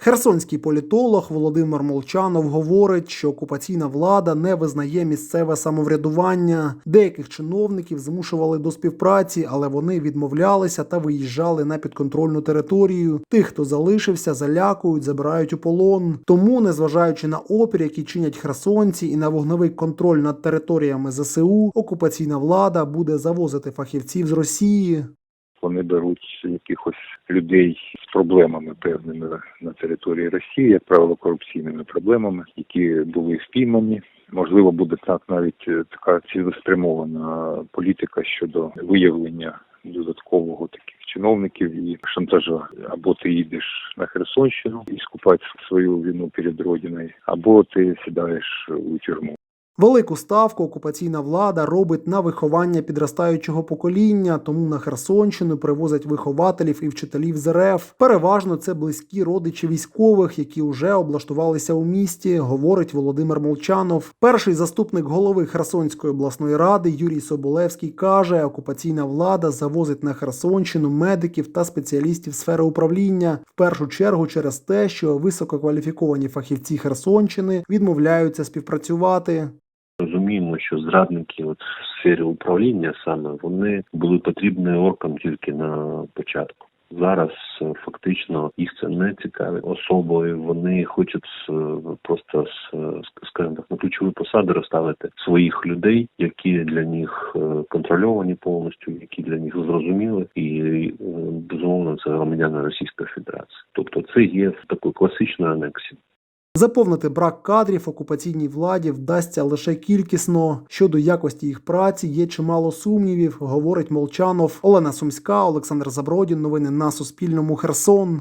Херсонський політолог Володимир Молчанов говорить, що окупаційна влада не визнає місцеве самоврядування. Деяких чиновників змушували до співпраці, але вони відмовлялися та виїжджали на підконтрольну територію. Тих, хто залишився, залякують, забирають у полон. Тому, незважаючи на опір, який чинять херсонці, і на вогневий контроль над територіями ЗСУ, окупаційна влада буде завозити фахівців з Росії. Вони беруть якихось людей з проблемами певними на території Росії, як правило, корупційними проблемами, які були спіймані. Можливо, буде так навіть е, така цілеспрямована політика щодо виявлення додаткового таких чиновників і шантажа. Або ти їдеш на Херсонщину і скупати свою вину перед родиною, або ти сідаєш у тюрму. Велику ставку окупаційна влада робить на виховання підростаючого покоління, тому на Херсонщину привозять вихователів і вчителів з РФ. Переважно це близькі родичі військових, які вже облаштувалися у місті, говорить Володимир Молчанов. Перший заступник голови Херсонської обласної ради Юрій Соболевський каже, окупаційна влада завозить на Херсонщину медиків та спеціалістів сфери управління. В першу чергу через те, що висококваліфіковані фахівці Херсонщини відмовляються співпрацювати. Що зрадники от в сфері управління саме вони були потрібні оркам тільки на початку. Зараз е, фактично їх це не цікавить особою. Вони хочуть е, просто е, скажімо так на ключові посади розставити своїх людей, які для них контрольовані повністю, які для них зрозуміли, і безумовно це громадяни Російської Федерації. Тобто це є такою класичною анексією. Заповнити брак кадрів окупаційній владі вдасться лише кількісно. Щодо якості їх праці є чимало сумнівів, говорить Молчанов. Олена Сумська, Олександр Забродін. Новини на Суспільному. Херсон.